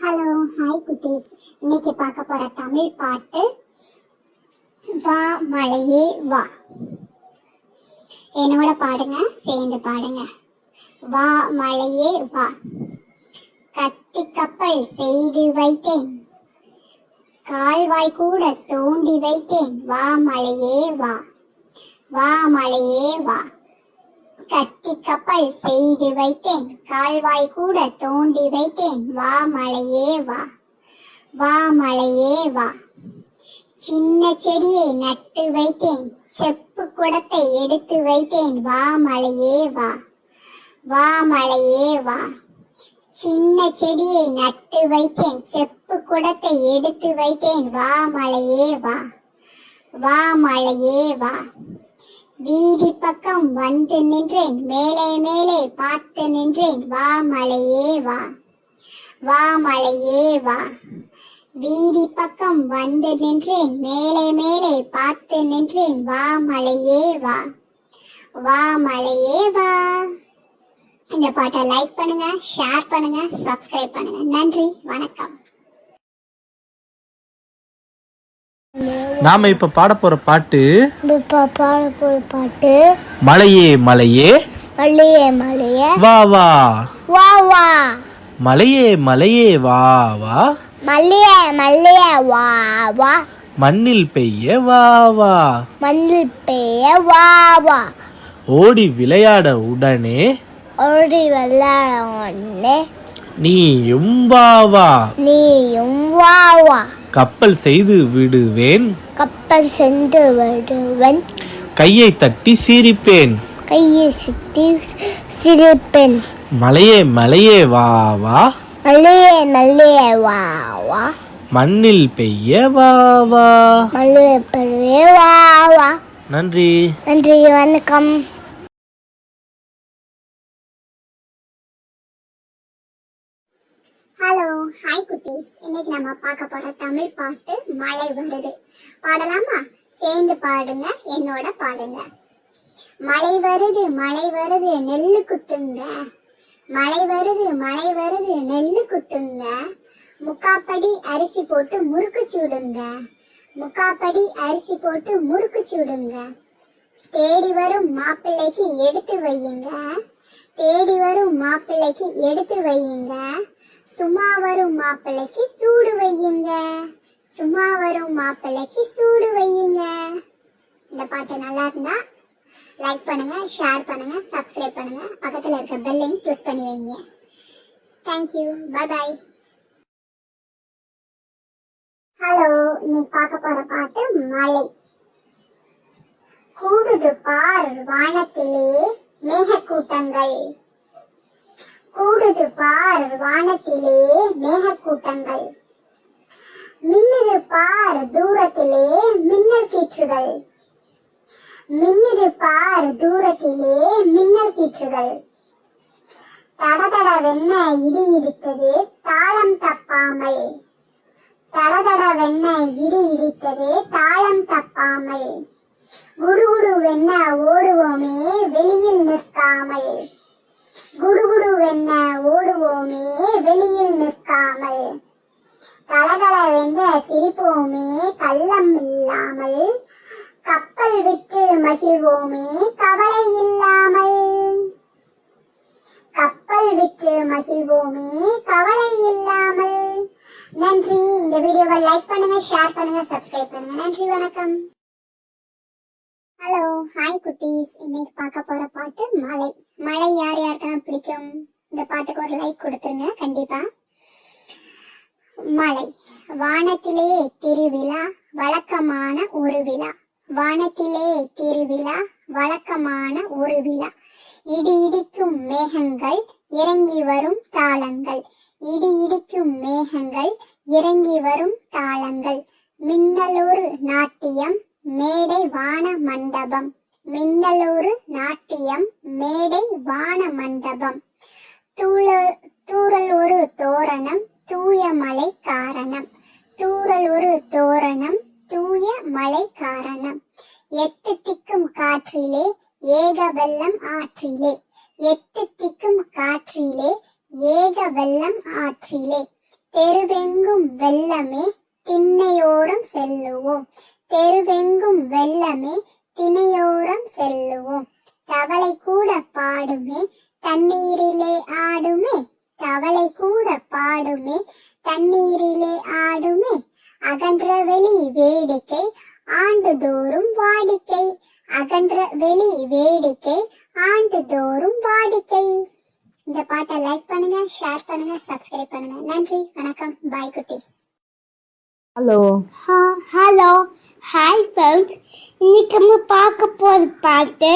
Hello hi குட்டீஸ். இன்னைக்கு பார்க்க போற தமிழ் பாட்டு வா மழையே வா. என்னோட பாடுங்க சேர்ந்து பாடுங்க. வா மழையே வா. கத்தி கப்பல் செய்து வைத்தேன். கால்வாய் கூட தோண்டி வைத்தேன். வா மழையே வா. வா மழையே வா. கத்தி கப்பல் செய்து வைத்தேன். கால்வாய் கூட தோண்டி வைத்தேன். வா மழையே வா. வா மழையே வா. சின்ன செடியை நட்டு வைத்தேன். செப்பு குடத்தை எடுத்து வைத்தேன். வா மழையே வா. வா மழையே வா. சின்ன செடியை நட்டு வைத்தேன். செப்பு குடத்தை எடுத்து வைத்தேன். வா மழையே வா. வா மலையே வா. வீதி பக்கம் வந்து நின்றேன். மேலே மேலே பார்த்து நின்றேன். வா மலையே வா. வா மலையே வா. வீதி பக்கம் வந்து நின்றேன். மேலே மேலே பார்த்து நின்றேன். வா மலையே வா. வா மலையே வா. இந்த பாட்டை லைக் பண்ணுங்க ஷேர் பண்ணுங்க சப்ஸ்கிரைப் பண்ணுங்க. நன்றி வணக்கம். நாம இப்ப பாட போற பாட்டு பாட போகிற பாட்டு மலையே மலையே. மல்லியே மல்லியே வா வா. வா வா. மலையே மலையே வா வா. மல்லியே மல்லியே வா வா. மண்ணில் பெய்ய வா வா. மண்ணில் பெய்ய வா வா. ஓடி விளையாட உடனே ஓடி விளையாட உடனே நீயும் வா வா. நீயும் வா வா. கப்பல் செய்து விடுவேன். கப்பல் சென்று விடுவன். கையை தட்டி சிரிப்பேன். கையை சுற்றி சிரிப்பேன். மலையே மலையே வா வா. மல்லியே மல்லியே வா வா. மண்ணில் பெய்ய வா வா. மல்லியே பெரிய வா வா. நன்றி. நன்றி வணக்கம். ஹலோ ஹாய் குட்டீஸ். இன்னைக்கு நம்ம பார்க்க போற தமிழ் பாட்டு மழை வருது. பாடலாமா? சேர்ந்து பாடுங்க என்னோட பாடுங்க. மழை வருது மழை வருது நெல்லு குத்துங்க. மழை வருது மழை வருது நெல்லு குத்துங்க. முக்காப்படி அரிசி போட்டு முறுக்கு சுடுங்க. முக்காப்படி அரிசி போட்டு முறுக்கு சுடுங்க. தேடி வரும் மாப்பிள்ளைக்கு எடுத்து வையுங்க. தேடி வரும் மாப்பிள்ளைக்கு எடுத்து வையுங்க. சும்மா வரும் மாப்பிள்ளைக்கு சூடு வையுங்க. சும்மா வரும் மாப்பிள்ளைக்கு சூடு வையுங்க. இந்த பாட்டு நல்லா இருந்தா லைக் பண்ணுங்க ஷேர் பண்ணுங்க சப்ஸ்கிரைப் பண்ணுங்க. பக்கத்துல இருக்க பெல்லையும் கிளிக் பண்ணி வைங்க. தேங்க்யூ பை பாய் ஹலோ இன்னைக்கு பார்க்க போற பாட்டு மழை. கூடுது பார் வானத்திலே மேகக்கூட்டங்கள். கூடுது பார் வானத்திலே மேகக்கூட்டங்கள். மின்னுது பார் தூரத்திலே மின்னல் கீற்றுகள். மின்னுது பார் தூரத்திலே மின்னல் கீற்றுகள். தடதடவென்ன இடி இடித்தது தாளம் தப்பாமல். தடதடவென்ன இடி இடித்தது தாளம் தப்பாமல். குடுகுடுவென்ன ஓடுவோமே வெளியில் நிற்காமல். குடுகுடுவென்ன ஓடுவோமே வெளியில் நிற்காமல். கலகலவென்ற சிரிப்போமே கள்ளம் இல்லாமல். கப்பல் விட்டு மகிழ்வோமே கவலை இல்லாமல். கப்பல் விட்டு மகிழ்வோமே கவலை இல்லாமல். நன்றி. இந்த வீடியோவை லைக் பண்ணுங்க ஷேர் பண்ணுங்க சப்ஸ்கிரைப் பண்ணுங்க. நன்றி வணக்கம். ஹலோ ஹாய் குட்டீஸ். இன்னைக்கு பார்க்க போற பாட்டு மலை மலை யார் யாருக்கெல்லாம் பிடிக்கும்? இந்த பாட்டுக்கு ஒரு லைக் கொடுத்துருங்க கண்டிப்பா. மலை வானத்திலே திருவிழா வழக்கமான ஒரு விழா. வானத்திலே திருவிழா வழக்கமான ஒரு விழா. இடி இடிக்கும் மேகங்கள் இறங்கி வரும் தாளங்கள். இடி இடிக்கும் மேகங்கள் இறங்கி வரும் தாளங்கள். மின்னலூர் நாட்டியம் மேடை வான மண்டபம். மின்னலூர் நாட்டியம் மேடை வான மண்டபம். தூள- தூறல் ஒரு தோரணம் தூய மலை காரணம். தூரல் ஒரு தோரணம் தூய மலை காரணம். எட்டு திக்கும் காற்றிலே ஏக வெள்ளம் ஆற்றிலே. எட்டு திக்கும் காற்றிலே ஏக வெள்ளம் ஆற்றிலே. தெருவெங்கும் வெள்ளமே திண்ணையோரம் செல்லுவோம். தெருவெங்கும் வெள்ளமே திணையோரம் செல்லுவோம். தவளை கூட பாடுமே தண்ணீரிலே ஆடுமே தவளை கூட பாடுமே தண்ணீரிலே ஆடுமே. அகன்ற வெளி வேடிக்கை ஆண்டுதோறும் வாடிக்கை. அகன்ற வெளி வேடிக்கை ஆண்டுதோறும் வாடிக்கை. இந்த பாட்டை லைக் பண்ணுங்க ஷேர் பண்ணுங்க சப்ஸ்கிரைப் பண்ணுங்க. நன்றி வணக்கம். பாய் குட்டீஸ். ஹலோ ஹலோ ஹாய் ஃப்ரெண்ட்ஸ் இன்னைக்கு நம்ம பார்க்க போற பாட்டு.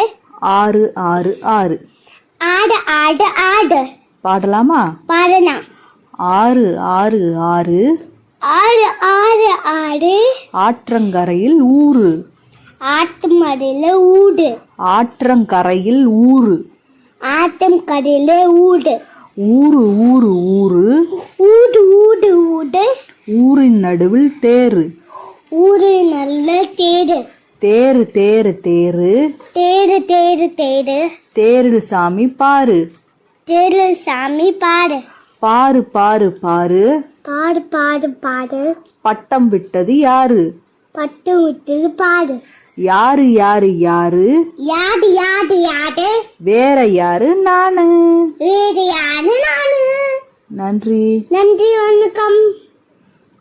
ஆறு ஆறு ஆறு. ஆடு ஆடு ஆடு. பாடலாமா? பாருனா ஆறு ஆறு ஆறு. ஆடு ஆடு ஆடு. ஆற்றங்கரையில் ஊரு ஆட்டு மடியில ஊடு. ஆற்றங்கரையில் ஊரு ஆட்டம் கடையில ஊடு. ஊரு ஊரு ஊரு ஊடு ஊடு ஊடு. ஊரின் நடுவில் தேரு ஊரு நல்ல தேடு தேரு தேரு தேரு தேடு தேடு தேடு தேரில் சாமி பாரு தேடு சாமி பாடு பாரு பாரு பாரு பாடு பாடு பாடு பட்டம் விட்டது யாரு? பட்டு விட்டது பாடு யாரு யாரு யாரு? யாடு யாடு யாடு வேற யாரு? நானு. வேறு யாரு? நானு. நன்றி. நன்றி வணக்கம்.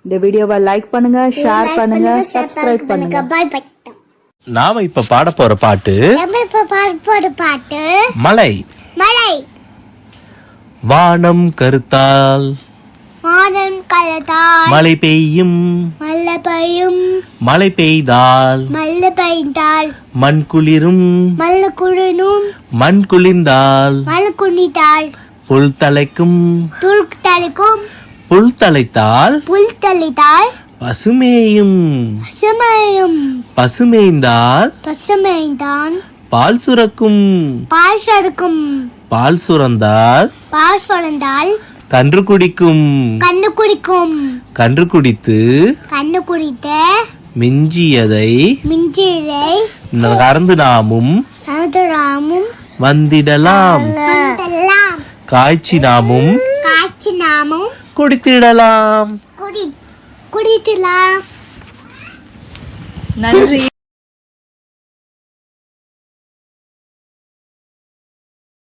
இந்த வீடியோவை லைக் பண்ணுங்க ஷேர் பண்ணுங்க சப்ஸ்கிரைப் பண்ணுங்க. பாய் பாய் நாம இப்ப பாட போற பாட்டு நம்ம இப்ப பாட போற பாட்டு மலை. மழை வானம் கருத்தால் மாதம் கலதால் மழை பெய்யும். மழை பெய்யும். மழை பெய்தால் மழை பெய்தால் மண் குளிரும். மழை குளிரும். மண் குளிர்ந்தால் மழை குனிதால் புல் தலைக்கும். துள் தளிக்கும் புல் தலைத்தால் புல் தளித்தால் பசுமேயும். பசுமையும். பசுமேய்ந்தால் பசுமைதான் பால் சுரக்கும். பால் சறுக்கும் பால் சுரந்தால் பால் சுரந்தால் கன்று குடிக்கும். கண்ணு குடிக்கும். கன்று குடித்து கண்ணு குடித்த மிஞ்சியதை மிஞ்சிலை கறந்து நாமும் சதுராமும் வந்திடலாம். வந்தெல்லாம் காய்ச்சி நாமும் காய்ச்சி நாமும் குடித்திடலாம். குடி குடித்துலாம் நன்றி.